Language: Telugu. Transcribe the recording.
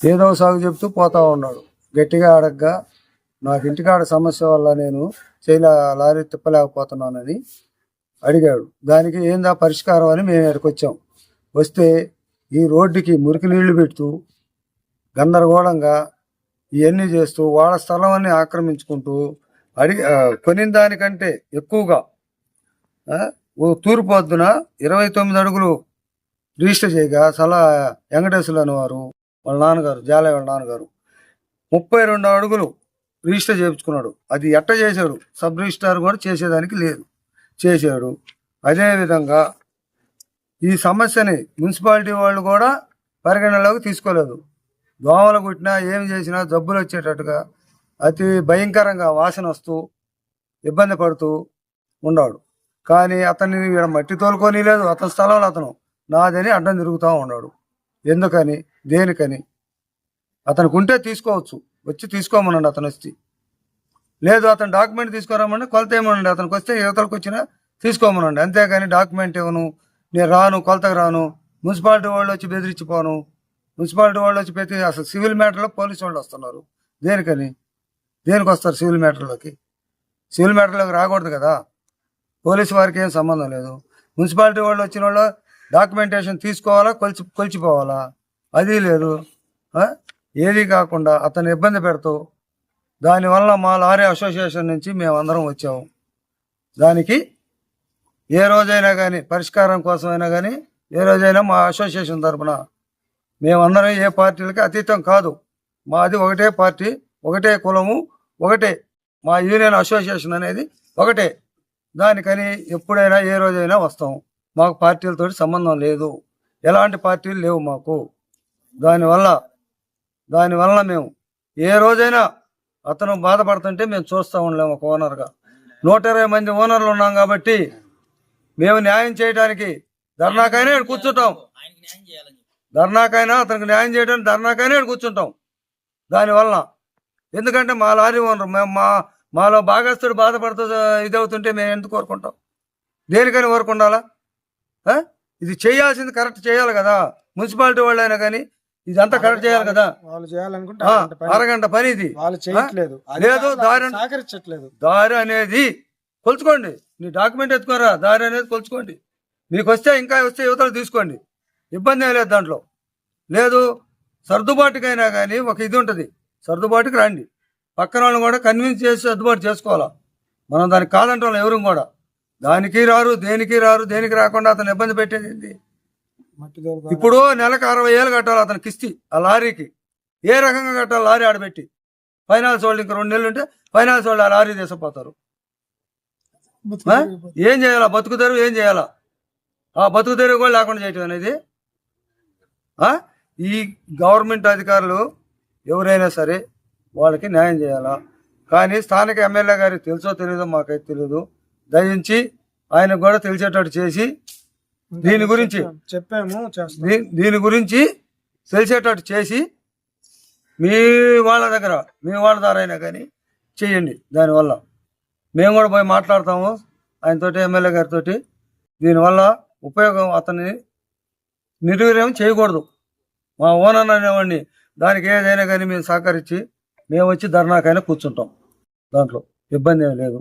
ఏదో సాగు చెప్తూ పోతా ఉన్నాడు. గట్టిగా అడగ్గా నాకు ఇంటికాడ సమస్య వల్ల నేను చేయలే లారీ తిప్పలేకపోతున్నానని అడిగాడు. దానికి ఏందా పరిష్కారం అని మేము ఇక్కడికి వచ్చాం. వస్తే ఈ రోడ్డుకి మురికి నీళ్ళు పెడుతూ గందరగోళంగా ఇవన్నీ చేస్తూ వాళ్ళ స్థలాన్ని ఆక్రమించుకుంటూ అడిగి కొనిన దానికంటే ఎక్కువగా ఓ తూర్పు వద్దున ఇరవై తొమ్మిది అడుగులు రిజిస్టర్ చేయగా సలా వెంకటేశ్వరులు అనేవారు వాళ్ళ నాన్నగారు జాలయ్య వాళ్ళ నాన్నగారు. ముప్పై రెండు అడుగులు రిజిస్టర్ చేయించుకున్నాడు. అది ఎట్ట చేశాడు సబ్ రిజిస్టార్ కూడా చేసేదానికి లేదు. చేశాడు. అదేవిధంగా ఈ సమస్యని మున్సిపాలిటీ వాళ్ళు కూడా పరిగణలోకి తీసుకోలేదు. దోమలు కుట్టినా ఏం చేసినా జబ్బులు వచ్చేటట్టుగా అతి భయంకరంగా వాసన వస్తూ ఇబ్బంది పడుతూ ఉన్నాడు. కానీ అతన్ని వీడ మట్టి తోలుకొని లేదు అతని స్థలంలో అతను నాదని అడ్డం తిరుగుతూ ఉన్నాడు. ఎందుకని? దేనికని? అతనికి ఉంటే తీసుకోవచ్చు. వచ్చి తీసుకోమనండి అతను వచ్చి. లేదు అతను డాక్యుమెంట్ తీసుకురామండి కొలత ఏమనండి? అతనికి వస్తే యువతలకు వచ్చినా తీసుకోమనండి. అంతేగాని డాక్యుమెంట్ ఇవ్వను. నేను రాను కొలతకు రాను. మున్సిపాలిటీ వాళ్ళు వచ్చి బెదిరించిపోను. మున్సిపాలిటీ వాళ్ళు వచ్చి ప్రతి అసలు సివిల్ మ్యాటర్లో పోలీసు వాళ్ళు వస్తున్నారు. దేనికని? దేనికి వస్తారు సివిల్ మ్యాటర్లోకి? సివిల్ మ్యాటర్లోకి రాకూడదు కదా. పోలీసు వారికి ఏం సంబంధం లేదు. మున్సిపాలిటీ వాళ్ళు వచ్చిన వాళ్ళు డాక్యుమెంటేషన్ తీసుకోవాలా కొలిచి కొలిచిపోవాలా? అది లేదు. ఏది కాకుండా అతను ఇబ్బంది పెడుతూ దానివల్ల మా లారీ అసోసియేషన్ నుంచి మేమందరం వచ్చాము. దానికి ఏ రోజైనా కానీ పరిష్కారం కోసమైనా కానీ ఏ రోజైనా మా అసోసియేషన్ తరఫున మేమందరం ఏ పార్టీలకి అతీతం కాదు. మాది ఒకటే పార్టీ ఒకటే కులము ఒకటే మా యూనియన్ అసోసియేషన్ అనేది ఒకటే. దానికని ఎప్పుడైనా ఏ రోజైనా వస్తాము మాకు పార్టీలతో సంబంధం లేదు. ఎలాంటి పార్టీలు లేవు మాకు. దానివల్ల దానివల్ల మేము ఏ రోజైనా అతను బాధపడుతుంటే మేము చూస్తూ ఉండలేము ఒక ఓనర్గా. నూట ఇరవై మంది ఓనర్లు ఉన్నాం కాబట్టి మేము న్యాయం చేయడానికి ధర్నాకైనా ఇక్కడ కూర్చుంటాం. ధర్నాకైనా అతనికి న్యాయం చేయడానికి ధర్నాకైనా ఇక్కడ కూర్చుంటాం. దానివల్ల ఎందుకంటే మా లారీ ఓనర్ మేము మా మాలో భాగస్తుడు బాధపడుతూ ఇది అవుతుంటే మేము ఎందుకు కోరుకుంటాం? దేనికని కోరుకుండాలా? ఇది చేయాల్సింది కరెక్ట్ చేయాలి కదా. మున్సిపాలిటీ వాళ్ళు అయినా కానీ ఇదంతా కరెక్ట్ చేయాలి కదా. వాళ్ళు చేయాలనుకుంటే అరగంట పని. ఇది. వాళ్ళు చేయట్లేదు. దారి- సహకరించట్లేదు. దారి అనేది కొలుచుకోండి. నీ డాక్యుమెంట్ ఎత్తుకోరా? దారి అనేది కొలుచుకోండి. మీకు వస్తే ఇంకా వస్తే యువతలు తీసుకోండి. ఇబ్బంది ఏం లేదు దాంట్లో. లేదు సర్దుబాటుకైనా కానీ ఒక ఇది ఉంటుంది. సర్దుబాటుకి రండి. పక్కన వాళ్ళని కూడా కన్విన్స్ చేసి సర్దుబాటు చేసుకోవాలా? మనం దానికి కాదంటాం ఎవరు కూడా. దానికి రారు దేనికి రారు దేనికి రాకుండా అతను ఇబ్బంది పెట్టేది. ఇప్పుడు నెలకు అరవై ఏళ్ళు కట్టాలి అతను కిస్తీ ఆ లారీకి. ఏ రకంగా కట్టాలి? లారీ ఆడబెట్టి. ఫైనాన్స్ వాళ్ళు ఇంకా రెండు నెలలు ఉంటే ఫైనాన్స్ వాళ్ళు ఆ లారీ తీసుకుపోతారు? ఏం చేయాలా? బతుకు తెరువు ఏం చేయాలా? ఆ బతుకు తెరువు కూడా లేకుండా చేయటం అనేది? ఈ గవర్నమెంట్ అధికారులు ఎవరైనా సరే వాళ్ళకి న్యాయం చేయాలా? కానీ స్థానిక ఎమ్మెల్యే గారికి తెలుసో తెలియదో మాకైతే తెలియదు దయించి ఆయనకు కూడా తెలిసేటట్టు చేసి దీని గురించి చెప్పాము దీని గురించి తెలిసేటట్టు చేసి మీ వాళ్ళ దగ్గర మీ వాళ్ళ ద్వారా అయినా కానీ చేయండి దానివల్ల. మేము కూడా పోయి మాట్లాడతాము ఆయనతోటి ఎమ్మెల్యే గారితో దీనివల్ల ఉపయోగం అతన్ని నిర్వీర్యం చేయకూడదు. మా ఓనర్ అనేవాడిని దానికి ఏదైనా కానీ మేము సహకరించి మేము వచ్చి ధర్నాకైనా కూర్చుంటాం. దాంట్లో ఇబ్బంది ఏం లేదు.